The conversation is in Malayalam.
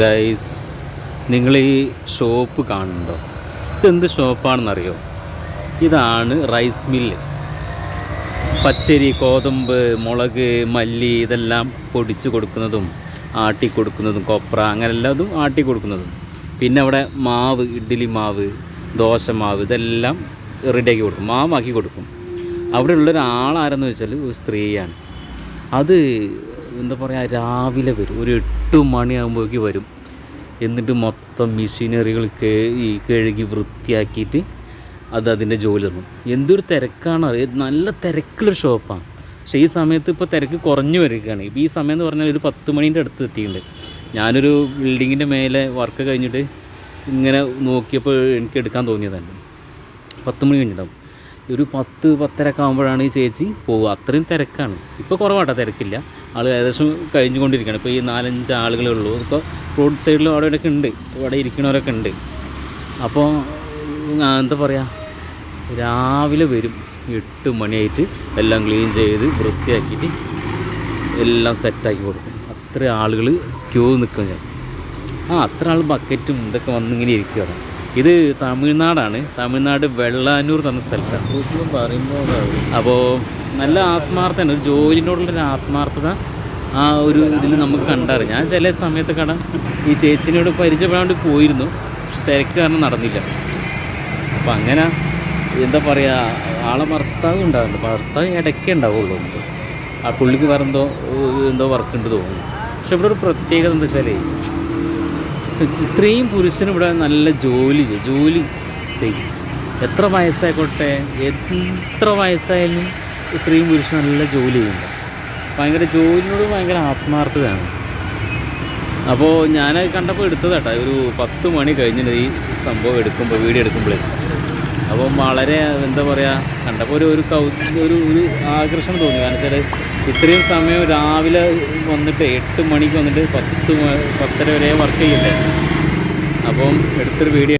ഗൈസ് നിങ്ങൾ ഈ ഷോപ്പ് കാണുന്നുണ്ടോ? ഇതെന്ത് ഷോപ്പാണെന്നറിയോ ഇതാണ് റൈസ് മില്ല് പച്ചരി ഗോതമ്പ് മുളക് മല്ലി ഇതെല്ലാം പൊടിച്ച് കൊടുക്കുന്നതും ആട്ടി കൊടുക്കുന്നതും കൊപ്ര അങ്ങനെ എല്ലാതും ആട്ടി കൊടുക്കുന്നതും. പിന്നെ അവിടെ മാവ് ഇഡ്ഡലി മാവ് ദോശ മാവ് ഇതെല്ലാം റെഡിയാക്കി കൊടുക്കും മാവാക്കി കൊടുക്കും. അവിടെ ഉള്ളൊരാളാരെന്ന് വെച്ചാൽ ഒരു സ്ത്രീയാണ്. അത് എന്താ പറയുക രാവിലെ വരും. ഒരു എട്ട് മണിയാകുമ്പോഴേക്ക് വരും. എന്നിട്ട് മൊത്തം മെഷീനറികൾ ഈ കഴുകി വൃത്തിയാക്കിയിട്ട് അത് അതിന്റെ ജോലി തുടങ്ങും. എന്തൊരു തിരക്കാണ് അറിയാം? നല്ല തിരക്കുള്ളൊരു ഷോപ്പാണ്. പക്ഷേ ഈ സമയത്ത് ഇപ്പോൾ തിരക്ക് കുറഞ്ഞു വരികയാണ്. ഇപ്പോൾ ഈ സമയം എന്ന് പറഞ്ഞാൽ ഒരു പത്ത് മണീന്റെ അടുത്ത് എത്തിയിട്ടുണ്ട്. ഞാനൊരു ബിൽഡിങ്ങിന്റെ മേലെ വർക്ക് കഴിഞ്ഞിട്ട് ഇങ്ങനെ നോക്കിയപ്പോൾ എനിക്ക് എടുക്കാൻ തോന്നിയതാണ്. പത്ത് മണി കഴിഞ്ഞിട്ടുണ്ടാവും ഒരു പത്ത് പത്തരക്ക ആകുമ്പോഴാണ് ഈ ചേച്ചി പോവുക. അത്രയും തിരക്കാണ്. ഇപ്പോൾ കുറവാട്ടോ തിരക്കില്ല. ആൾ ഏകദേശം കഴിഞ്ഞുകൊണ്ടിരിക്കുകയാണ്. ഇപ്പോൾ ഈ നാലഞ്ച് ആളുകളേ ഉള്ളൂ. ഇപ്പോൾ റോഡ് സൈഡിലും അവിടെ ഇവിടെയൊക്കെ ഉണ്ട്. അവിടെ ഇരിക്കുന്നവരൊക്കെ ഉണ്ട്. അപ്പോൾ എന്താ പറയുക രാവിലെ വരും. എട്ട് മണിയായിട്ട് എല്ലാം ക്ലീൻ ചെയ്ത് വൃത്തിയാക്കിയിട്ട് എല്ലാം സെറ്റാക്കി കൊടുക്കും. അത്ര ആളുകൾ ക്യൂ നിൽക്കും ഞാൻ ആ അത്ര ആൾ ബക്കറ്റും ഇതൊക്കെ വന്നിങ്ങനെ ഇരിക്കുകയാണ്. ഇത് തമിഴ്നാടാണ്. തമിഴ്നാട് വെള്ളാനൂർ തന്ന സ്ഥലത്താണ്. അപ്പോൾ നല്ല ആത്മാർത്ഥമാണ് ഒരു ജോലിനോടുള്ളൊരു ആത്മാർത്ഥത ആ ഒരു ഇതിൽ നമുക്ക് കണ്ടാറ് ഞാൻ ചില സമയത്ത് കട ഈ ചേച്ചിനോട് പരിചയപ്പെടാൻ വേണ്ടി പോയിരുന്നു. പക്ഷെ തിരക്ക് കാരണം നടന്നില്ല. അപ്പം അങ്ങനെ എന്താ പറയുക ആളെ ഭർത്താവ് ഉണ്ടാവുന്നുണ്ട്. ഭർത്താവ് ഇടയ്ക്കേ ഉണ്ടാവുള്ളൂ. ആ പുള്ളിക്ക് വേറെ എന്തോ വർക്ക് ഉണ്ട് തോന്നുന്നു. പക്ഷെ ഇവിടെ ഒരു പ്രത്യേകത എന്താ വെച്ചാലേ സ്ത്രീയും പുരുഷനും ഇവിടെ നല്ല ജോലി ചെയ്യും. ജോലി ചെയ്യും. എത്ര വയസ്സായിക്കോട്ടെ? എത്ര വയസ്സായാലും സ്ത്രീയും പുരുഷനും നല്ല ജോലി ചെയ്യുന്നുണ്ട്. ഭയങ്കര ജോലിനോട് ഭയങ്കര ആത്മാർത്ഥതയാണ്. അപ്പോൾ ഞാനത് കണ്ടപ്പോൾ എടുത്തതാട്ടോ. ഒരു പത്ത് മണി കഴിഞ്ഞിട്ട് ഈ സംഭവം എടുക്കുമ്പോൾ വീഡിയോ എടുക്കുമ്പോഴേ അപ്പം വളരെ എന്താ പറയുക കണ്ടപ്പോൾ ഒരു ഒരു ഒരു ഒരു ആകർഷണം തോന്നി. കാരണം വെച്ചാൽ ഇത്രയും സമയം രാവിലെ വന്നിട്ട് എട്ട് മണിക്ക് വന്നിട്ട് പത്ത് പത്തര വരെ വർക്ക് ചെയ്യില്ലേ? അപ്പം എടുത്തൊരു വീഡിയോ